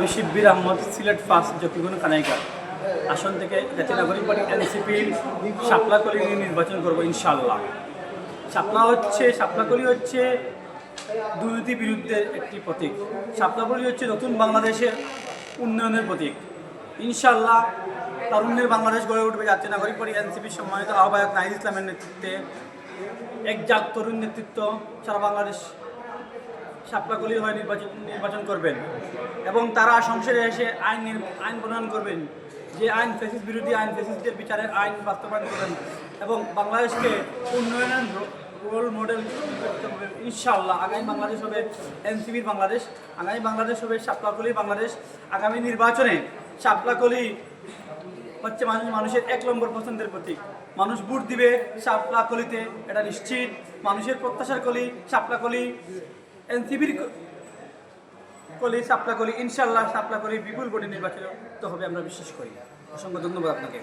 আমি শিব্বির আহমদ, সিলেট ফার্স্ট জকিগুন কানাইকার আসন থেকে জাতীয় নাগরিক পার্টি এনসিপি, শাপলাকলি নিয়ে নির্বাচন করব ইনশাল্লাহ শাপলা হচ্ছে, শাপলাকলি হচ্ছে দুর্নীতি বিরুদ্ধে একটি প্রতীক। শাপলাকলি হচ্ছে নতুন বাংলাদেশের উন্নয়নের প্রতীক। ইনশাল্লাহ তারুণ্যের বাংলাদেশ গড়ে উঠবে জাতীয় নাগরিক পার্টি এনসিপির সম্মানিত আহ্বায়ক নাহিদ ইসলামের নেতৃত্বে। এক জাক তরুণ নেতৃত্ব সারা বাংলাদেশ সাপলাকলি হয়ে নির্বাচন নির্বাচন করবেন। এবং তারা সংসদে এসে আইন আইন প্রণয়ন করবেন যে আইন ফেসিস বিরোধী আইন ফেসিসদের বিচারের আইন বাস্তবায়ন করবেন। এবং বাংলাদেশকে উন্নয়নের রোল মডেল ইনশাআল্লাহ আগামী বাংলাদেশ হবে এনসিবির বাংলাদেশ, আগামী বাংলাদেশ হবে সাপলাকলি বাংলাদেশ। আগামী নির্বাচনে সাপলাকলি হচ্ছে মানুষ মানুষের এক নম্বর পছন্দের প্রতীক। মানুষ ভোট দিবে শাপলা কলিতে এটা নিশ্চিত। মানুষের প্রত্যাশার কলি শাপলা কলি এনসিবির কলি সাপলা কলি ইনশাল্লাহ সাপলা কলি বিপুল ভোটে নির্বাচিত হবে আমরা বিশ্বাস করি। অসংখ্য ধন্যবাদ আপনাকে।